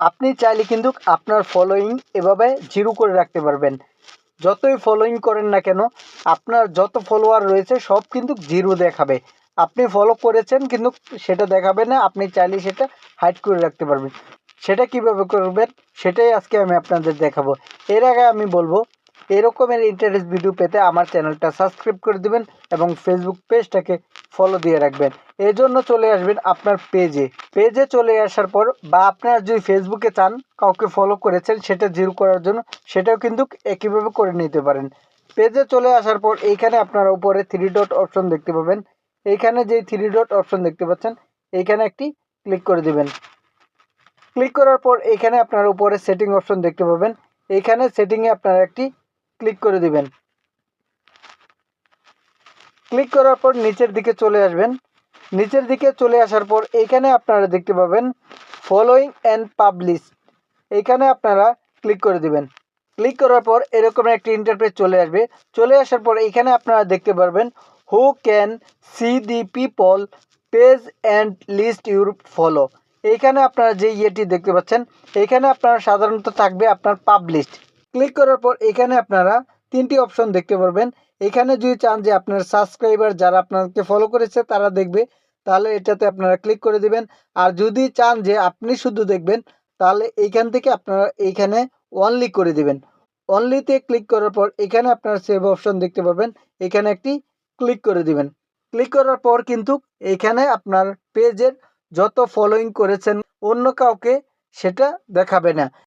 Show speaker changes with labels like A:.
A: আপনি চাইলে কিন্তু আপনার ফলোয়িং এভাবে জিরো করে রাখতে পারবেন। যতই ফলোয়িং করেন না কেন, আপনার যত ফলোয়ার রয়েছে সব কিন্তু জিরো দেখাবে। আপনি ফলো করেছেন কিন্তু সেটা দেখাবে না, আপনি চাইলে সেটা হাইড করে রাখতে পারবেন। সেটা কীভাবে করবেন, সেটাই আজকে আমি আপনাদের দেখাবো। এর আগে আমি বলব এরকমের ইন্টারেস্ট ভিডিও পেতে আমার চ্যানেলটা সাবস্ক্রাইব করে দিবেন এবং ফেসবুক পেজটাকে ফলো দিয়ে রাখবেন। এই জন্য চলে আসবেন আপনার পেজে পেজে চলে আসার পর বা আপনার যদি ফেসবুকে চান, কাউকে ফলো করেছেন, সেটা জিরো করার জন্য সেটাও কিন্তু একইভাবে করে নিতে পারেন। পেজে চলে আসার পর এইখানে আপনারা উপরে থ্রি ডট অপশন দেখতে পাবেন। এইখানে যে থ্রি ডট অপশন দেখতে পাচ্ছেন, এইখানে একটি ক্লিক করে দিবেন। ক্লিক করার পর এখানে আপনারা উপরে সেটিং অপশন দেখতে পাবেন। এইখানে সেটিংয়ে আপনারা একটি ক্লিক করে দিবেন। ক্লিক করার পর নিচের দিকে চলে আসবেন। নিচের দিকে চলে আসার পর এইখানে আপনারা দেখতে পাবেন ফলোয়িং অ্যান্ড পাবলিশ এইখানে আপনারা ক্লিক করে দিবেন। ক্লিক করার পর এরকম একটি ইন্টারপ্রেস চলে আসবে। চলে আসার পর এখানে আপনারা দেখতে পারবেন who can see the people page and list your follow এইখানে আপনারা যে ইয়েটি দেখতে পাচ্ছেন এখানে আপনারা সাধারণত থাকবে আপনার পাবলিশড ক্লিক করার পর এখানে আপনারা তিনটি অপশন দেখতে পারবেন। এখানে যদি চান যে আপনার সাবস্ক্রাইবার যারা আপনাকে ফলো করেছে তারা দেখবে, তাহলে এটাতে আপনারা ক্লিক করে দিবেন। আর যদি চান যে আপনি শুধু দেখবেন, তাহলে এইখান থেকে আপনারা এইখানে অনলি করে দিবেন। অনলিতে ক্লিক করার পর এখানে আপনারা সেভ অপশন দেখতে পাবেন এখানে একটি ক্লিক করে দিবেন। ক্লিক করার পর কিন্তু এখানে আপনার পেজের যত ফলোয়িং করেছেন, অন্য কাউকে সেটা দেখাবে না।